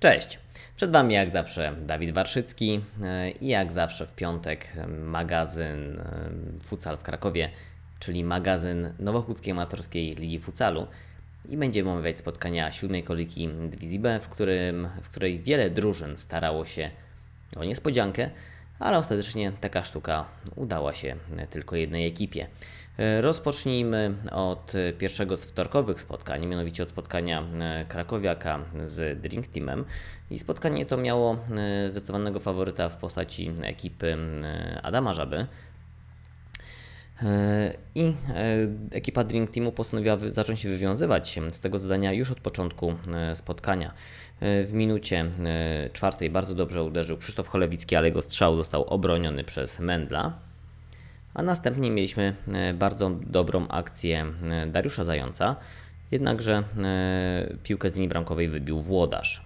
Cześć! Przed Wami jak zawsze Dawid Warszycki e, i jak zawsze w piątek magazyn e, Futsal w Krakowie, czyli magazyn Nowochódzkiej Amatorskiej Ligi Futsalu i będziemy omawiać spotkania siódmej koliki Dywizji B, w, którym, w której wiele drużyn starało się o niespodziankę, ale ostatecznie taka sztuka udała się tylko jednej ekipie. E, rozpocznijmy od pierwszego z wtorkowych spotkań, mianowicie od spotkania e, Krakowiaka z Drink Teamem. I spotkanie to miało e, zdecydowanego faworyta w postaci ekipy Adama Żaby. I ekipa Drink Teamu postanowiła zacząć się wywiązywać z tego zadania już od początku spotkania. W minucie czwartej bardzo dobrze uderzył Krzysztof Cholewicki, ale jego strzał został obroniony przez Mendla. A następnie mieliśmy e, bardzo dobrą akcję e, Dariusza Zająca, jednakże e, piłkę z linii bramkowej wybił Włodarz.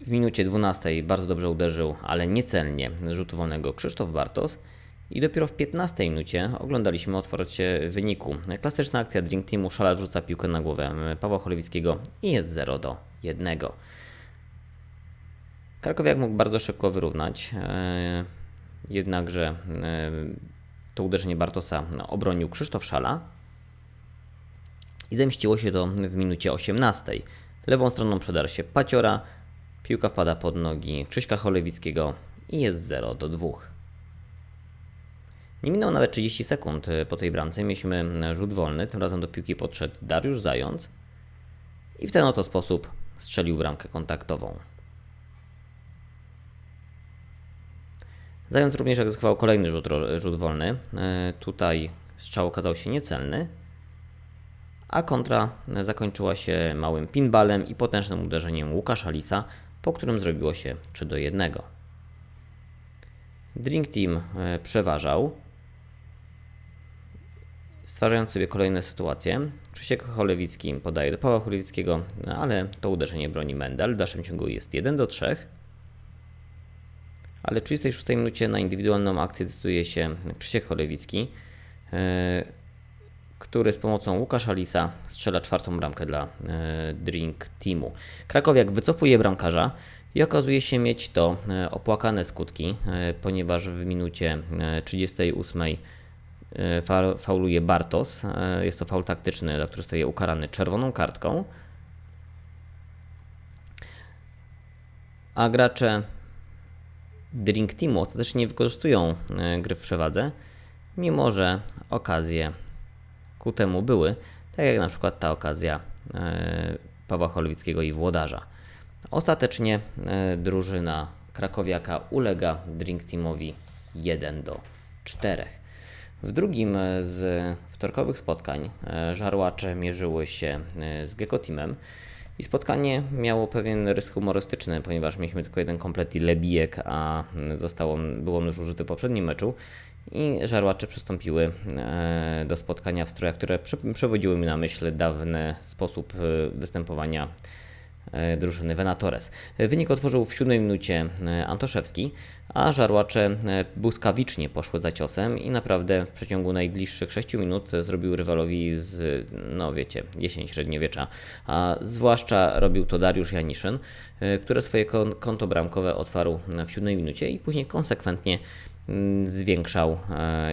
W minucie 12 bardzo dobrze uderzył, ale niecelnie rzutu wolnego Krzysztof Bartos. I dopiero w 15 minucie oglądaliśmy otwarcie wyniku. Klasyczna akcja Drink Teamu, Szala wrzuca piłkę na głowę Pawła Chorowickiego i jest 0 do 1. Krakowiak mógł bardzo szybko wyrównać. Jednakże e, to uderzenie Bartosa obronił Krzysztof Szala i zemściło się to w minucie 18. Lewą stroną przedarł się Paciora, piłka wpada pod nogi Krzyśka Cholewickiego i jest 0 do 2. Nie minęło nawet 30 sekund po tej bramce. Mieliśmy rzut wolny, tym razem do piłki podszedł Dariusz Zając i w ten oto sposób strzelił bramkę kontaktową. Zając również egzekwował kolejny rzut, rzut wolny. E, tutaj strzał okazał się niecelny, a kontra zakończyła się małym pinballem i potężnym uderzeniem Łukasza Lisa, po którym zrobiło się 3 do 1. Drink Team e, przeważał, stwarzając sobie kolejne sytuacje. Krzysiek Cholewicki podaje do Pawła Cholewickiego, ale to uderzenie broni Mendel. W dalszym ciągu jest 1 do 3 ale w 36 minucie na indywidualną akcję decyduje się Krzysiek Cholewicki, e, który z pomocą Łukasza Lisa strzela czwartą bramkę dla e, Drink Teamu. Krakowiak wycofuje bramkarza i okazuje się mieć to e, opłakane skutki, ponieważ w minucie 38 fauluje Bartos. Jest to faul taktyczny, za który zostaje ukarany czerwoną kartką. A gracze Drink Teamu ostatecznie nie wykorzystują e, gry w przewadze, mimo że okazje ku temu były, tak jak na przykład ta okazja e, Pawła Cholwickiego i Włodarza. Ostatecznie e, drużyna krakowiaka ulega Drink Teamowi 1 do 4. W drugim z wtorkowych spotkań żarłacze mierzyły się z Gecko Teamem. I spotkanie miało pewien rys humorystyczny, ponieważ mieliśmy tylko jeden komplet i lebijek, a zostało, było on już użyty w poprzednim meczu. I żarłacze przystąpiły e, do spotkania w strojach, które przewodziły mi na myśl dawny sposób e, występowania drużyny Venatores. Wynik otworzył w siódmej minucie e, Antoszewski, a żarłacze e, błyskawicznie poszły za ciosem i naprawdę w przeciągu najbliższych 6 minut zrobił rywalowi z, no wiecie, jesień średniowiecza, a zwłaszcza robił to Dariusz Janiszyn, który swoje konto bramkowe otwarł w siódmej minucie i później konsekwentnie mm, zwiększał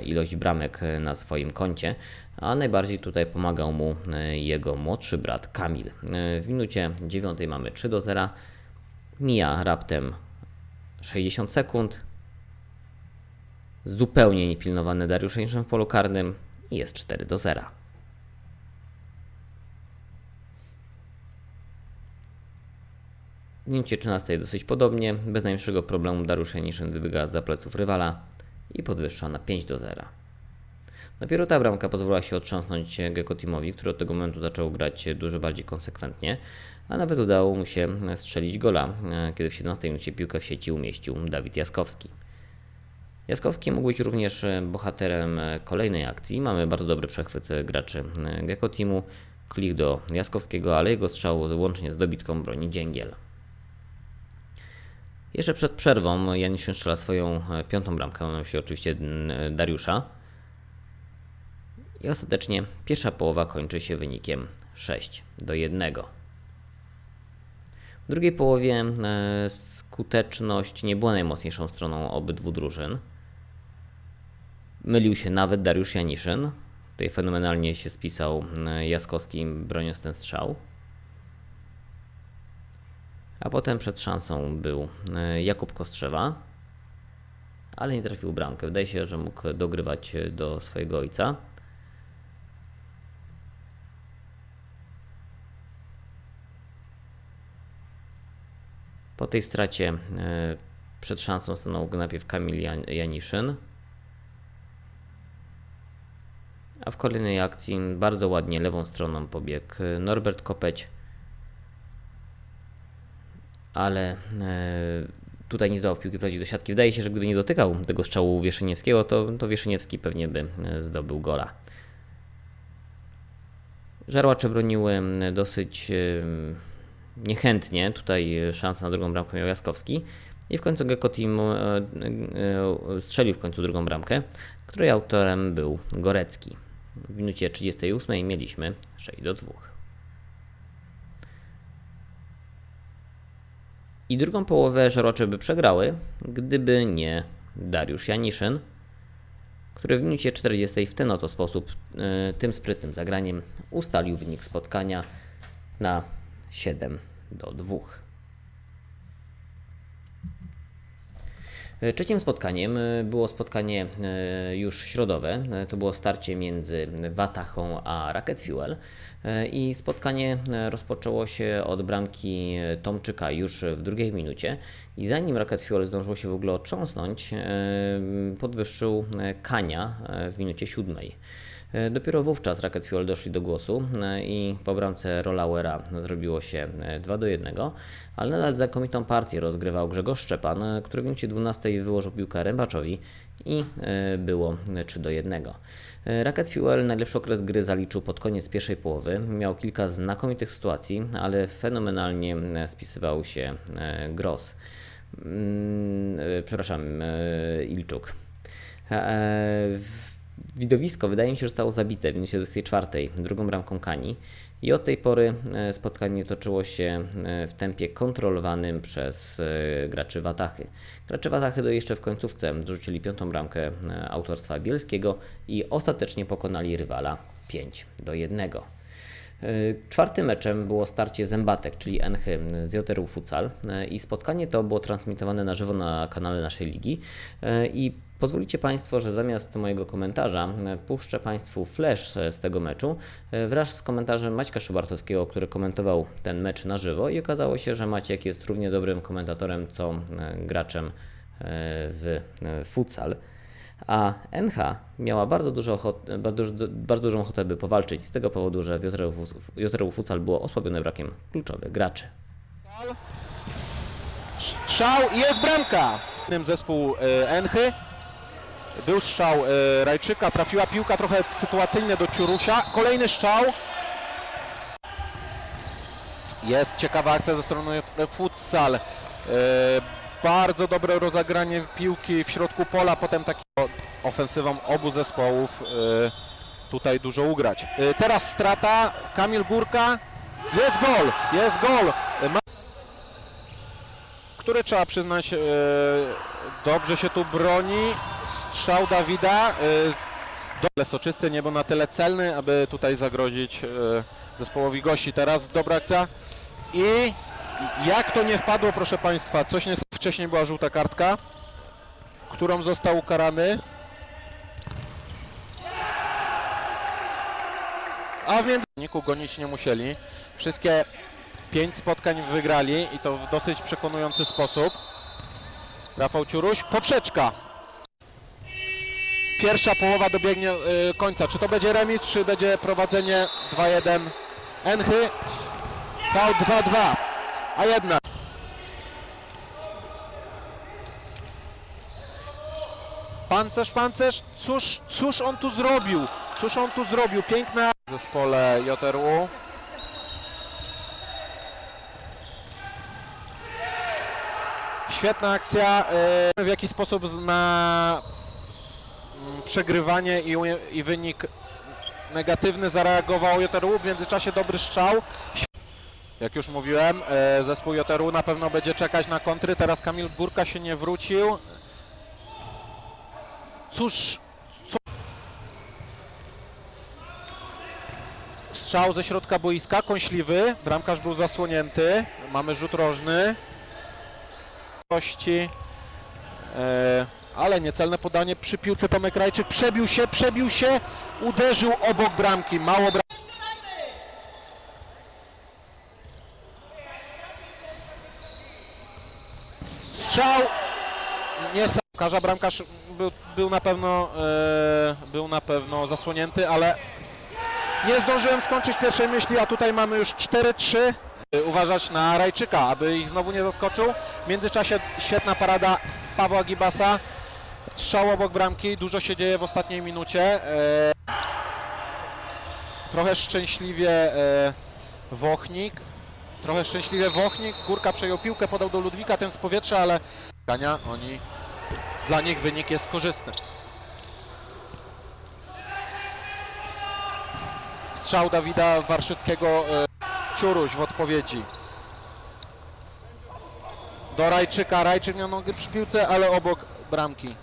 ilość bramek na swoim koncie a najbardziej tutaj pomagał mu e, jego młodszy brat Kamil. E, w minucie 9 mamy 3 do 0. Mija raptem 60 sekund. Zupełnie niepilnowany Dariusz Jędrzejczym w polu karnym i jest 4 do 0. W minucie 13 dosyć podobnie, bez najmniejszego problemu Dariusz Janiszyn wybiega za pleców rywala i podwyższa na 5 do 0. Dopiero ta bramka pozwoliła się otrząsnąć Gecko Teamowi, który od tego momentu zaczął grać dużo bardziej konsekwentnie, a nawet udało mu się strzelić gola, kiedy w 17 minucie piłkę w sieci umieścił Dawid Jaskowski. Jaskowski mógł być również bohaterem kolejnej akcji. Mamy bardzo dobry przechwyt graczy Gecko Teamu. Klik do Jaskowskiego, ale jego strzał łącznie z dobitką broni Dzięgiel. Jeszcze przed przerwą Janis strzela swoją piątą bramkę, na myśli oczywiście Dariusza. I ostatecznie pierwsza połowa kończy się wynikiem 6 do 1. W drugiej połowie e, skuteczność nie była najmocniejszą stroną obydwu drużyn. Mylił się nawet Dariusz Janiszyn. Tutaj fenomenalnie się spisał e, Jaskowski, broniąc ten strzał. A potem przed szansą był e, Jakub Kostrzewa, ale nie trafił bramkę. Wydaje się, że mógł dogrywać do swojego ojca. Po tej stracie e, przed szansą stanął najpierw Kamil Jan- Janiszyn. A w kolejnej akcji bardzo ładnie lewą stroną pobiegł e, Norbert Kopeć. Ale e, tutaj nie zdołał w piłki prowadzić do siatki. Wydaje się, że gdyby nie dotykał tego strzału Wieszyniewskiego, to, to Wieszyniewski pewnie by zdobył gola. Żarłacze broniły dosyć niechętnie. Tutaj e, szansę na drugą bramkę miał Jaskowski. I w końcu Gecko Team e, e, strzelił w końcu drugą bramkę, której autorem był Gorecki. W minucie 38 mieliśmy 6 do 2. I drugą połowę Żarłacze by przegrały, gdyby nie Dariusz Janiszyn, który w minucie 40 w ten oto sposób, tym sprytnym zagraniem, ustalił wynik spotkania na 7 do 2. E, Trzecim spotkaniem było spotkanie e, już środowe. E, To było starcie między Watachą a Rocket Fuel. E, I spotkanie rozpoczęło się od bramki Tomczyka już w drugiej minucie. I zanim Rocket Fuel zdążyło się w ogóle otrząsnąć, podwyższył Kania w minucie siódmej. E, Dopiero wówczas Rocket Fuel doszli do głosu e, i po bramce Rolauera zrobiło się e, 2 do 1, ale nadal znakomitą partię rozgrywał Grzegorz Szczepan, e, który w minucie 12 wyłożył piłkę Rębaczowi i e, było 3 do 1. E, Rocket Fuel najlepszy okres gry zaliczył pod koniec pierwszej połowy. Miał kilka znakomitych sytuacji, ale fenomenalnie e, spisywał się e, Gross. Mm, e, Przepraszam, e, Ilczuk. Widowisko wydaje mi się, że zostało zabite w minucie 24 drugą bramką Kani i od tej pory e, spotkanie toczyło się e, w tempie kontrolowanym przez e, graczy Watachy. Gracze Watachy do jeszcze w końcówce dorzucili piątą bramkę e, autorstwa Bielskiego i ostatecznie pokonali rywala 5 do 1. E, Czwartym meczem było starcie Zębatek, czyli Enchy z JRU Futsal i spotkanie to było transmitowane na żywo na kanale naszej ligi i pozwolicie Państwo, że zamiast mojego komentarza e, puszczę Państwu flash e, z tego meczu e, wraz z komentarzem Maćka Szybartowskiego, który komentował ten mecz na żywo i okazało się, że Maciek jest równie dobrym komentatorem co graczem w futsal. A NH miała bardzo, dużo ochot, bardzo, bardzo dużą ochotę, by powalczyć z tego powodu, że JRU Futsal było osłabione brakiem kluczowych graczy. Strzał i jest bramka! Tym Zespół Enchy. Był strzał e, Rajczyka, trafiła piłka trochę sytuacyjnie do Ciurusia. Kolejny strzał. Jest ciekawa akcja ze strony Futsal. E, bardzo dobre rozegranie piłki w środku pola, potem taki ofensywą obu zespołów e, tutaj dużo ugrać. E, teraz strata, Kamil Górka. Jest gol, jest gol. Ma który trzeba przyznać e, dobrze się tu broni. Strzał Dawida. E, doble soczysty, nie był na tyle celny, aby tutaj zagrozić e, zespołowi gości. Teraz dobra akcja. I jak to nie wpadło, proszę Państwa, coś nie wcześniej była żółta kartka, którą został ukarany. A w międzyczasie gonić nie musieli. Wszystkie Pięć spotkań wygrali i to w dosyć przekonujący sposób. Rafał Ciuruś, poprzeczka. Pierwsza połowa dobiegnie y, końca. Czy to będzie remis, czy będzie prowadzenie 2-1 Enchy? Fał 2-2. A jednak. Pancerz, pancerz, cóż, cóż on tu zrobił? Cóż on tu zrobił? Piękna w zespole JRU. Świetna akcja. e, W jaki sposób na przegrywanie i, i wynik negatywny zareagował JRU. W międzyczasie dobry strzał. Jak już mówiłem, e, zespół Joteru na pewno będzie czekać na kontry. Teraz Kamil Górka się nie wrócił. Cóż, co... Strzał ze środka boiska, kąśliwy. Bramkarz był zasłonięty. Mamy rzut rożny. Kości. E, ale niecelne podanie przy piłce Tomek Rajczyk przebił się, przebił się, uderzył obok bramki. Mało bram... Strzał! Nie bramkarza, bramkarz był, był na pewno e, był na pewno zasłonięty, ale nie zdążyłem skończyć pierwszej myśli, a tutaj mamy już 4-3. E, Uważać na Rajczyka, aby ich znowu nie zaskoczył. W międzyczasie świetna parada Pawła Gibasa. Strzał obok bramki, dużo się dzieje w ostatniej minucie. E, trochę szczęśliwie e, Wochnik. Trochę szczęśliwie Wochnik. Górka przejął piłkę, podał do Ludwika, ten z powietrza, ale Gania, oni dla nich wynik jest korzystny. Strzał Dawida Warszyckiego, e, Ciuruś w odpowiedzi. Do Rajczyka, Rajczyk miał nogę przy piłce, ale obok bramki.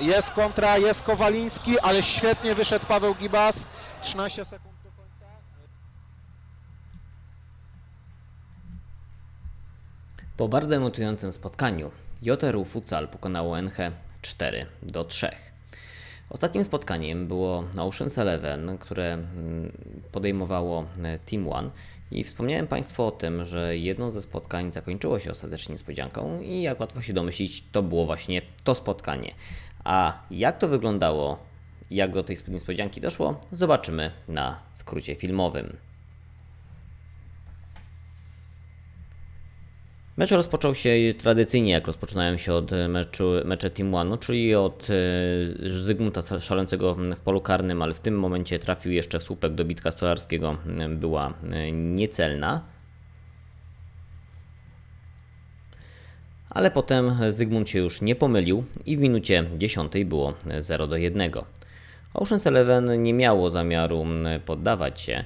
Jest kontra, jest Kowaliński, ale świetnie wyszedł Paweł Gibas. 13 sekund do końca. Po bardzo emocjonującym spotkaniu Joteru Futsal pokonało NH 4 do 3. Ostatnim spotkaniem było Ocean's Eleven, które mm, podejmowało e, Team One i wspomniałem Państwu o tym, że jedno ze spotkań zakończyło się ostatecznie niespodzianką i jak łatwo się domyślić, to było właśnie to spotkanie. A jak to wyglądało, jak do tej niespodzianki doszło, zobaczymy na skrócie filmowym. Mecz rozpoczął się tradycyjnie, jak rozpoczynają się od meczu, mecze Team One, czyli od e, Zygmunta szalącego w polu karnym, ale w tym momencie trafił jeszcze w słupek dobitka stolarskiego, e, była e, niecelna. Ale potem Zygmunt się już nie pomylił i w minucie 10 było 0 do 1. Ocean's Eleven nie miało zamiaru mm, poddawać się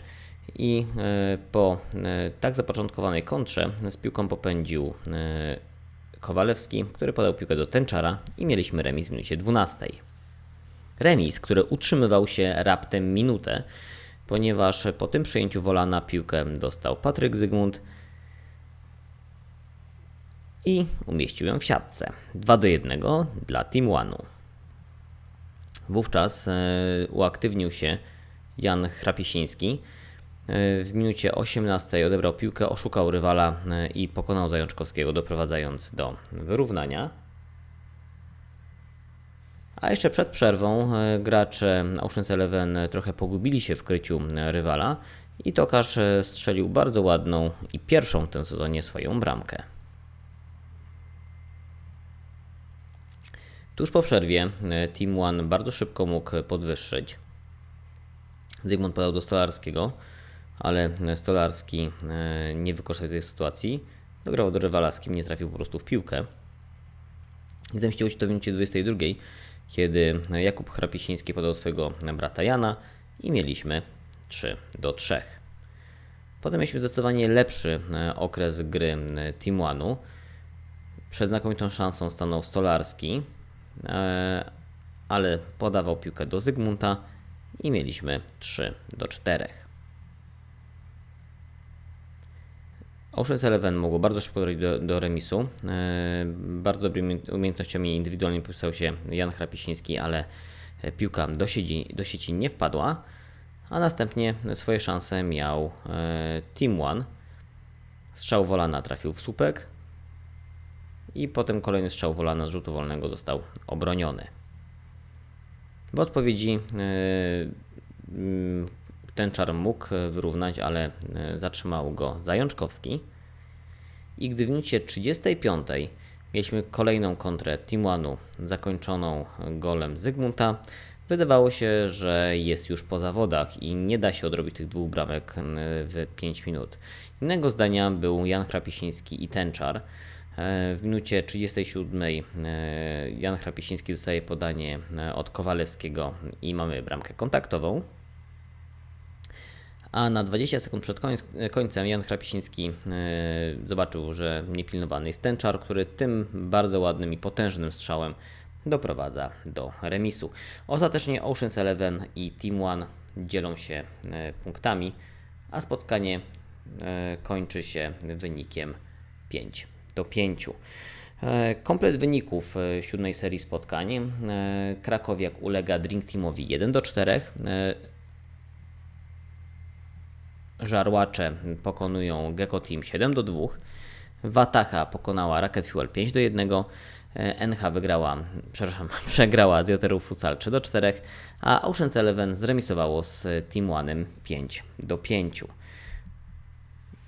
i e, po e, tak zapoczątkowanej kontrze z piłką popędził e, Kowalewski, który podał piłkę do Tęczara i mieliśmy remis w minucie 12. Remis, który utrzymywał się raptem minutę, ponieważ po tym przejęciu wola na piłkę dostał Patryk Zygmunt i umieścił ją w siatce. 2 do 1 dla Team One'u. Wówczas e, uaktywnił się Jan Chrapiesiński. E, W minucie 18 odebrał piłkę, oszukał rywala e, i pokonał Zajączkowskiego, doprowadzając do wyrównania. A jeszcze przed przerwą gracze Ocean's Eleven trochę pogubili się w kryciu rywala i Tokarz strzelił bardzo ładną i pierwszą w tym sezonie swoją bramkę. Tuż po przerwie e, Team One bardzo szybko mógł podwyższyć. Zygmunt podał do Stolarskiego, ale Stolarski e, nie wykorzystał tej sytuacji. Dograł do rywala, z kim nie trafił po prostu w piłkę. I zemściło się to w minucie 22, kiedy Jakub Chrapisiński podał swojego brata Jana i mieliśmy 3 do 3. Potem mieliśmy zdecydowanie lepszy e, okres gry Team One'u. Przed znakomitą szansą stanął Stolarski, ale podawał piłkę do Zygmunta i mieliśmy 3 do 4. Ocean's Eleven mogło bardzo szybko dojść do, do remisu. E, bardzo dobrymi umiejętnościami indywidualnymi pisał się Jan Chrapisiński, ale e, piłka do sieci, do sieci nie wpadła, a następnie swoje szanse miał e, Team One. Strzał Wolana trafił w słupek i potem kolejny strzał Wolana z rzutu wolnego został obroniony. W odpowiedzi e, mm, ten czar mógł wyrównać, ale e, zatrzymał go Zajączkowski. I gdy w minucie 35 mieliśmy kolejną kontrę One'u zakończoną golem Zygmunta, wydawało się, że jest już po zawodach i nie da się odrobić tych dwóch bramek e, w 5 minut. Innego zdania był Jan Chrapisiński i Tenczar. E, W minucie 37 e, Jan Chrapisiński dostaje podanie e, od Kowalewskiego i mamy bramkę kontaktową. A na 20 sekund przed końc, końcem Jan Krapisiński e, zobaczył, że niepilnowany jest ten czar, który tym bardzo ładnym i potężnym strzałem doprowadza do remisu. Ostatecznie Ocean's Eleven i Team One dzielą się e, punktami, a spotkanie e, kończy się wynikiem 5 do 5. E, Komplet wyników e, siódmej serii spotkań. E, Krakowiak ulega Drink Teamowi 1 do 4. E, Żarłacze pokonują Gecko Team 7 do 2. Wataha pokonała Rocket Fuel 5 do 1. e, NH wygrała, przepraszam, przegrała z Joteru Futsal 3 do 4, a Ocean's Eleven zremisowało z Team One'em 5 do 5.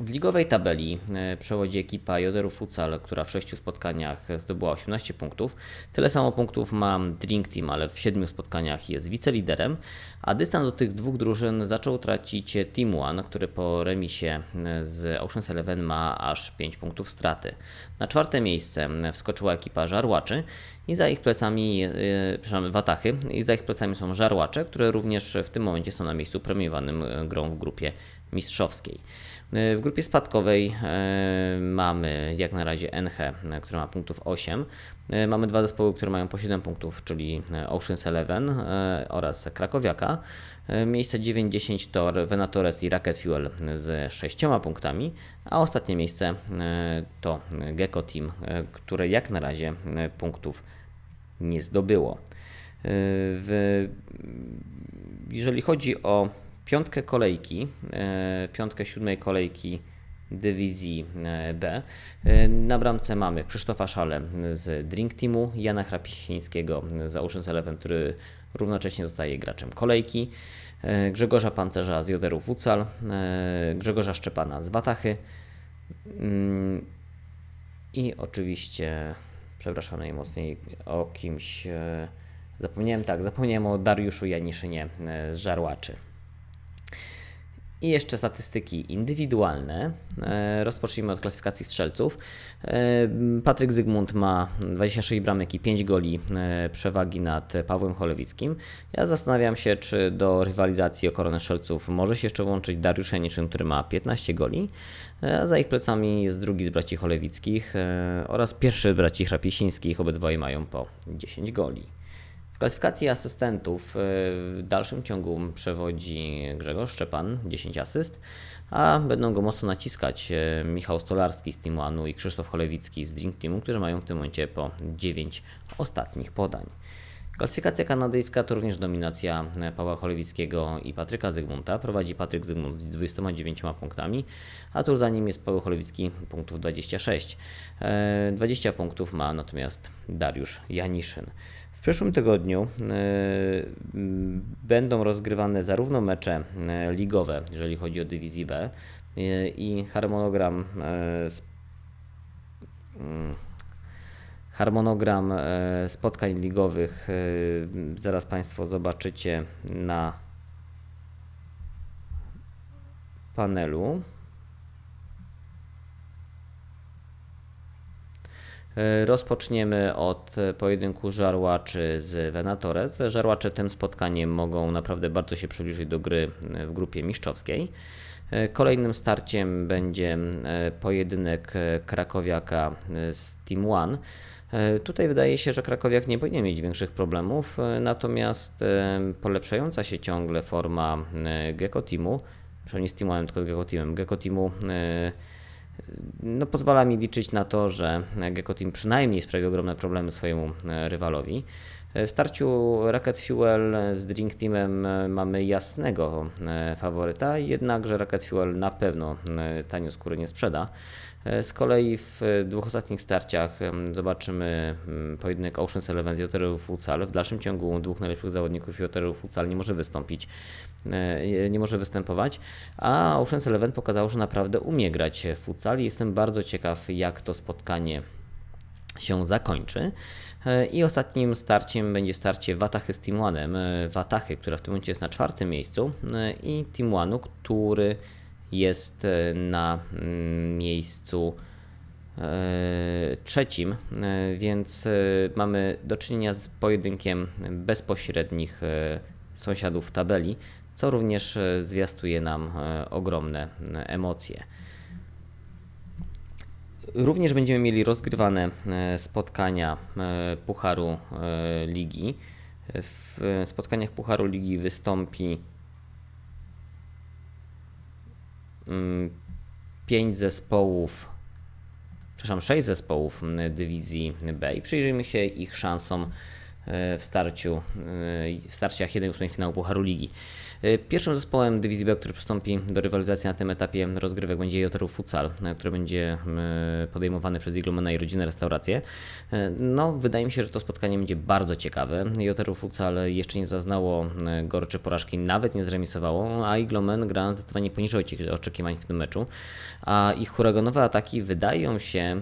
W ligowej tabeli e, przewodzi ekipa Joderu Futsal, która w sześciu spotkaniach zdobyła 18 punktów. Tyle samo punktów ma Drink Team, ale w siedmiu spotkaniach jest wiceliderem, a dystans do tych dwóch drużyn zaczął tracić Team One, który po remisie e, z Ocean's Eleven ma aż 5 punktów straty. Na czwarte miejsce wskoczyła ekipa Żarłaczy i za ich plecami, e, przepraszam, Watachy, i za ich plecami są Żarłacze, które również w tym momencie są na miejscu premiowanym e, grą w grupie mistrzowskiej. E, W grupie spadkowej e, mamy jak na razie NH, e, która ma punktów 8. E, Mamy dwa zespoły, które mają po 7 punktów, czyli Ocean's Eleven oraz Krakowiaka. Miejsce 9-10 to Venatores i Rocket Fuel z 6 punktami, a ostatnie miejsce to Gecko Team, które jak na razie punktów nie zdobyło. W jeżeli chodzi o piątkę kolejki, e, piątkę siódmej kolejki dywizji e, B, e, na bramce mamy Krzysztofa Szale z Drink Teamu, Jana Chrapisińskiego z Ocean's Eleven, który równocześnie zostaje graczem kolejki, Grzegorza Pancerza z Joderu e, Grzegorza Szczepana z Watachy mm, i oczywiście, przepraszam najmocniej, o kimś zapomniałem, tak, zapomniałem o Dariuszu Janiszynie z Żarłaczy. I jeszcze statystyki indywidualne. E, Rozpocznijmy od klasyfikacji strzelców. E, Patryk Zygmunt ma 26 bramek i 5 goli e, przewagi nad Pawłem Cholewickim. Ja zastanawiam się, czy do rywalizacji o koronę strzelców może się jeszcze włączyć Dariusz Janiszyn, który ma 15 goli. A za ich plecami jest drugi z braci Cholewickich oraz pierwszy z braci Chrapisińskich. Obydwoje mają po 10 goli. W klasyfikacji asystentów e, w dalszym ciągu przewodzi Grzegorz Szczepan, 10 asyst, a będą go mocno naciskać e, Michał Stolarski z Teamu i Krzysztof Cholewicki z Drink Teamu, którzy mają w tym momencie po 9 ostatnich podań. Klasyfikacja kanadyjska to również dominacja e, Pawła Cholewickiego i Patryka Zygmunta. Prowadzi Patryk Zygmunt z 29 punktami, a tuż za nim jest Paweł Cholewicki punktów 26. E, 20 punktów ma natomiast Dariusz Janiszyn. W przyszłym tygodniu e, będą rozgrywane zarówno mecze e, ligowe, jeżeli chodzi o dywizję B e, i harmonogram e, z mm, Harmonogram e, spotkań ligowych e, zaraz Państwo zobaczycie na panelu. E, Rozpoczniemy od pojedynku żarłaczy z Venatores. Żarłacze tym spotkaniem mogą naprawdę bardzo się przybliżyć do gry w grupie mistrzowskiej. Kolejnym starciem będzie pojedynek Krakowiaka z Team One. E, Tutaj wydaje się, że Krakowiak nie powinien mieć większych problemów, e, natomiast e, polepszająca się ciągle forma Gecko Teamu, przynajmniej nie z Team One, tylko Gecko Teamem, Gecko Teamu no, pozwala mi liczyć na to, że Gecko Team przynajmniej sprawi ogromne problemy swojemu rywalowi. E, W starciu Rocket Fuel z Drink Teamem e, mamy jasnego e, faworyta, jednakże Rocket Fuel na pewno tanio skóry nie sprzeda. Z kolei w dwóch ostatnich starciach zobaczymy mm, pojedynek Ocean's Eleven z Joteru Futsal. W dalszym ciągu dwóch najlepszych zawodników Joteru Futsal nie może wystąpić, nie może występować, a Ocean's Eleven pokazało, że naprawdę umie grać w futsal i jestem bardzo ciekaw, jak to spotkanie się zakończy. E, I ostatnim starciem będzie starcie Watachy z Team One'em. E, Watachy, która w tym momencie jest na czwartym miejscu e, i Team One'u, który jest na mm, miejscu trzecim, więc mamy do czynienia z pojedynkiem bezpośrednich sąsiadów w tabeli. co również zwiastuje nam ogromne emocje. Również będziemy mieli rozgrywane e, spotkania e, Pucharu e, Ligi. W spotkaniach Pucharu Ligi wystąpi mm, pięć zespołów, przepraszam, sześć zespołów mm, dywizji B i przyjrzyjmy się ich szansom w starciu, w starciach 1-8 finału Pucharu Ligi. E, Pierwszym zespołem dywizji B, który przystąpi do rywalizacji na tym etapie rozgrywek będzie Joteru Futsal, e, który będzie e, podejmowany przez Iglomena i rodzinne restauracje. E, No, wydaje mi się, że to spotkanie będzie bardzo ciekawe. Joteru Futsal jeszcze nie zaznało goryczej porażki, nawet nie zremisowało, a Iglomen gra zdecydowanie poniżej oczekiwań w tym meczu. A ich huraganowe ataki wydają się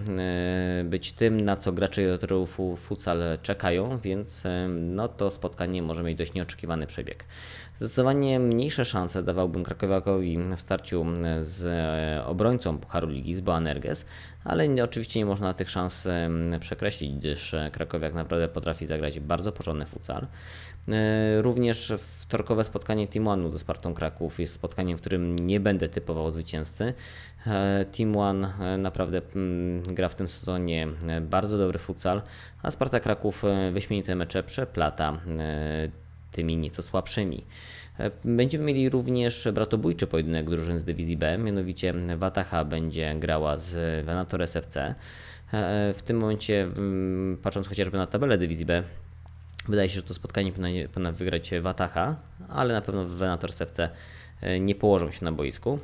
być tym, na co gracze Joteru Fu- Futsal czekają, więc no, to spotkanie może mieć dość nieoczekiwany przebieg. Zdecydowanie mniejsze szanse dawałbym Krakowiakowi w starciu z e, obrońcą Pucharu Ligi, z Boanerges, ale oczywiście nie można tych szans przekreślić, gdyż e, Krakowiak naprawdę potrafi zagrać bardzo porządny futsal. E, Również wtorkowe spotkanie Team One'u ze Spartą Kraków jest spotkaniem, w którym nie będę typował zwycięzcy. E, Team One e, naprawdę mm, gra w tym sezonie e, bardzo dobry futsal, a Sparta Kraków e, wyśmienite mecze przeplata e, tymi nieco słabszymi. E, Będziemy mieli również bratobójczy pojedynek drużyn z dywizji B, mianowicie Wataha będzie grała z Venator SFC. E, W tym momencie, mm, patrząc chociażby na tabelę dywizji B, wydaje się, że to spotkanie powinna, wygrać Wataha, ale na pewno Venator SFC e, nie położą się na boisku.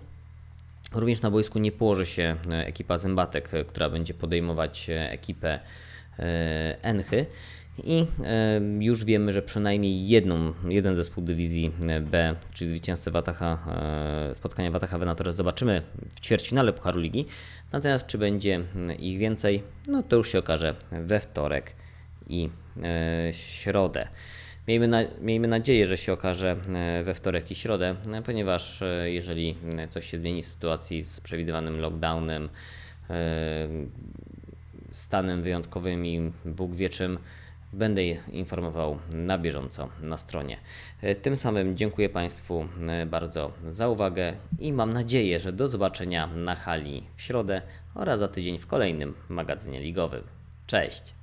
Również na boisku nie położy się e, ekipa Zębatek, e, która będzie podejmować e, ekipę e, Enchy. I e, już wiemy, że przynajmniej jedną, jeden zespół dywizji e, B, czyli zwycięzcę Wataha, e, spotkania Wataha Venator zobaczymy w ćwierćfinale Pucharu Ligi. Natomiast czy będzie mm, ich więcej, no to już się okaże we wtorek i e, środę. Miejmy, na, miejmy nadzieję, że się okaże e, we wtorek i środę, e, ponieważ e, jeżeli e, coś się zmieni w sytuacji z przewidywanym lockdownem, e, stanem wyjątkowym i Bóg wie czym, będę informował na bieżąco na stronie. E, Tym samym dziękuję Państwu e, bardzo za uwagę i mam nadzieję, że do zobaczenia na hali w środę oraz za tydzień w kolejnym magazynie ligowym. Cześć!